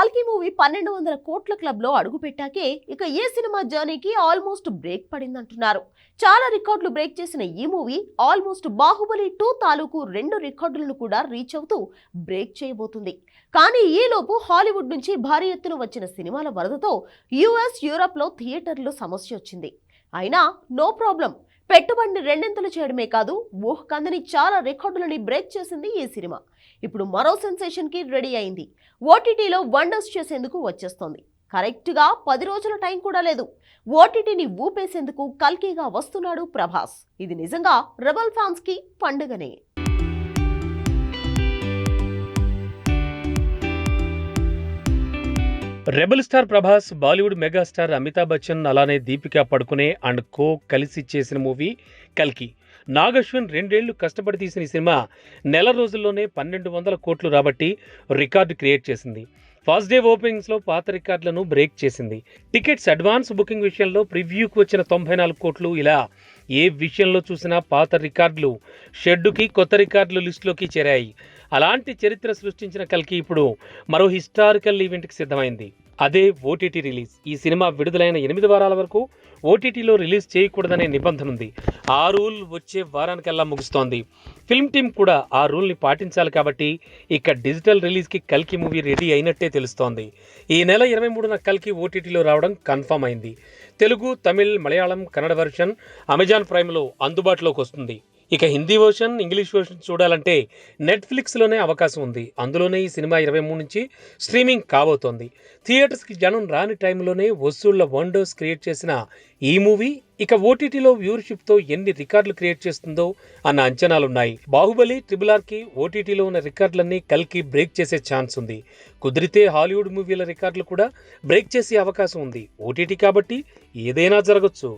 కల్కి మూవీ పన్నెండు వందల కోట్ల క్లబ్లో అడుగు పెట్టాకే ఇక ఏ సినిమా జర్నీకి ఆల్మోస్ట్ బ్రేక్ పడిందంటున్నారు. చాలా రికార్డులు బ్రేక్ చేసిన ఈ మూవీ ఆల్మోస్ట్ బాహుబలి టూ తాలూకు రెండు రికార్డులను కూడా రీచ్ అవుతూ బ్రేక్ చేయబోతుంది. కానీ ఈలోపు హాలీవుడ్ నుంచి భారీ ఎత్తున వచ్చిన సినిమాల వరదతో యుఎస్ యూరప్లో థియేటర్లో సమస్య వచ్చింది. అయినా నో ప్రాబ్లం. పెట్టుబడిని రెండింతలు చేయడమే కాదు ఊహకందని చాలా రికార్డులని బ్రేక్ చేసింది ఈ సినిమా. ఇప్పుడు మరో సెన్సేషన్కి రెడీ అయింది. ఓటీటీలో వండర్స్ చేసేందుకు వచ్చేస్తోంది. కరెక్ట్గా పది రోజుల టైం కూడా లేదు. ఓటీటీని ఊపేసేందుకు కల్కీగా వస్తున్నాడు ప్రభాస్. ఇది నిజంగా రెబల్ ఫ్యాన్స్కి పండుగనే. Rebel star Prabhas Bollywood megastar Amitabh Bachchan అలానే దీపికా పడుకునే అండ్ కో కలిసి చేసిన మూవీ కల్కి. నాగశ్వన్ రెండేళ్ళు కష్టపడి తీసిన ఈ సినిమా నెల రోజుల్లోనే పన్నెండు వందల కోట్లు రాబట్టి రికార్డు క్రియేట్ చేసింది. ఫస్ట్ డే ఓపెనింగ్స్లో పాత రికార్డులను బ్రేక్ చేసింది. టికెట్స్ అడ్వాన్స్ బుకింగ్ విషయంలో ప్రివ్యూకి వచ్చిన తొంభై నాలుగు కోట్లు ఇలా ఏ విషయంలో చూసినా పాత రికార్డులు షెడ్డుకి కొత్త రికార్డులు లిస్టులోకి చేరాయి. అలాంటి చరిత్ర సృష్టించిన కల్కి ఇప్పుడు మరో హిస్టారికల్ ఈవెంట్కి సిద్ధమైంది. అదే ఓటీటీ రిలీజ్. ఈ సినిమా విడుదలైన ఎనిమిది వారాల వరకు ఓటీటీలో రిలీజ్ చేయకూడదనే నిబంధన ఉంది ఆ రూల్ వచ్చే వారానికల్లా ముగుస్తోంది. ఫిల్మ్ టీం కూడా ఆ రూల్ని పాటించాలి కాబట్టి ఇక డిజిటల్ రిలీజ్కి కల్కి మూవీ రెడీ అయినట్టే తెలుస్తోంది. ఈ నెల ఇరవై మూడున కల్కి ఓటీటీలో రావడం కన్ఫర్మ్ అయింది. తెలుగు తమిళ్ మలయాళం కన్నడ వెర్షన్ అమెజాన్ ప్రైమ్లో అందుబాటులోకి వస్తుంది. ఇక హిందీ వర్షన్ ఇంగ్లీష్ వర్షన్ చూడాలంటే నెట్ఫ్లిక్స్లోనే అవకాశం ఉంది. అందులోనే ఈ సినిమా ఇరవై మూడు నుంచి స్ట్రీమింగ్ కాబోతోంది. థియేటర్స్కి జనం రాని టైంలోనే వసూళ్ళ వండర్స్ క్రియేట్ చేసిన ఈ మూవీ ఇక ఓటీటీలో వ్యూవర్షిప్తో ఎన్ని రికార్డులు క్రియేట్ చేస్తుందో అన్న అంచనాలున్నాయి. బాహుబలి ట్రిబుల్ ఆర్కి ఓటీటీలో ఉన్న రికార్డులన్నీ కల్కి బ్రేక్ చేసే ఛాన్స్ ఉంది. కుదిరితే హాలీవుడ్ మూవీల రికార్డులు కూడా బ్రేక్ చేసే అవకాశం ఉంది. ఓటీటీ కాబట్టి ఏదైనా జరగచ్చు.